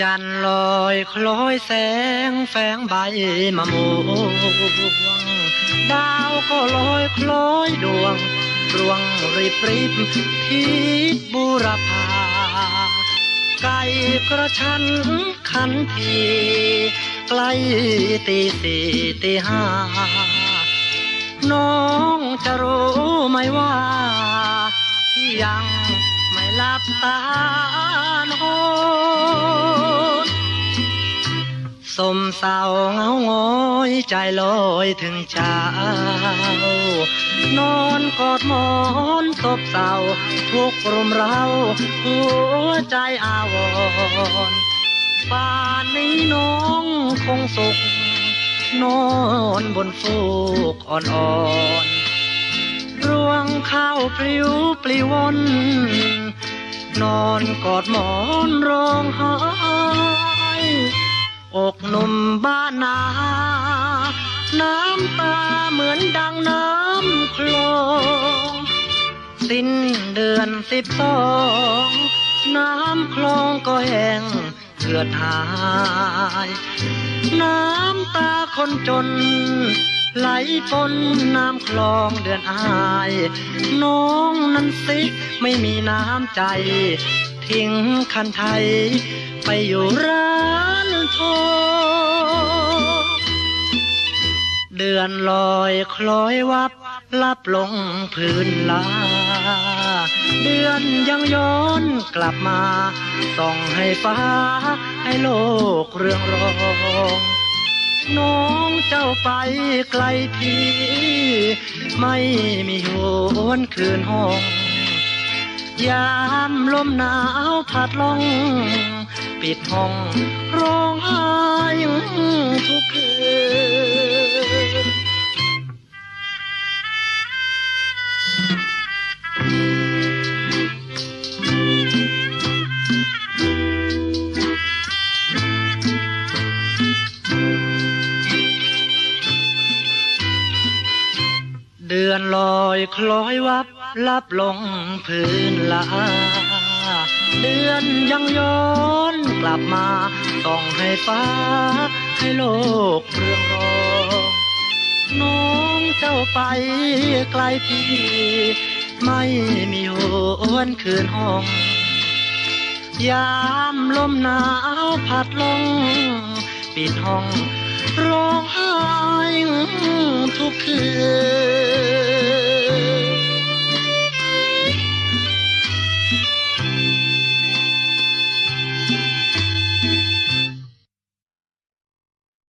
จันลอยคล้อยแสงแฝงใบมะม่วงดาวก็ลอยคล้อยดวงรวงริบริบทิศบุรพาไก่กระชันขันทีใกล้ตีสี่ตีห้าน้อง จะรู้ไหมว่าที่ยังไม่หลับตานอนสมเศร้าเงาหงอยใจลอยถึงเช้านอนกอดหมอนศพเศร้าทุกข์รุมเราหัวใจอาวรณ์ป่านนี้น้องคงสุขนอนบนฟูกอ่อนๆ รวงข้าวปลิวปลิวนนอนกอดหมอนร้องไห้อกหนุ่มบ้านนา น้ำตาเหมือนดังน้ำคลองสิ้นเดือนสิบสองน้ำคลองก็แห้งเลือดหาย น้ำตาคนจน ไหลปนน้ำคลองเดือนอาย น้องนั้นสิไม่มีน้ำใจ ทิ้งคันไทย ไปอยู่ร้านทองเดือนลอยคล้อยวับลับลงพื้นลา เดือนยังย้อนกลับมาส่องให้ฟ้าให้โลกเรื่องรอง น้องเจ้าไปไกลที่ไม่มีหนคืนห้อง ยามลมหนาวพัดลง ปิดห้องร้องไห้ทุกคืน เดือนลอยคล้อยวับลับลงพื้นลา เดือนยังย้อนกลับมาส่องให้ฟ้า ให้โลกเรื่องรองน้องเจ้าไปไกลพี่ ไม่มีหวนคืนห้อง ยามลมหนาวพัดลง ปิดห้อง ร้องไห้ทุกคืน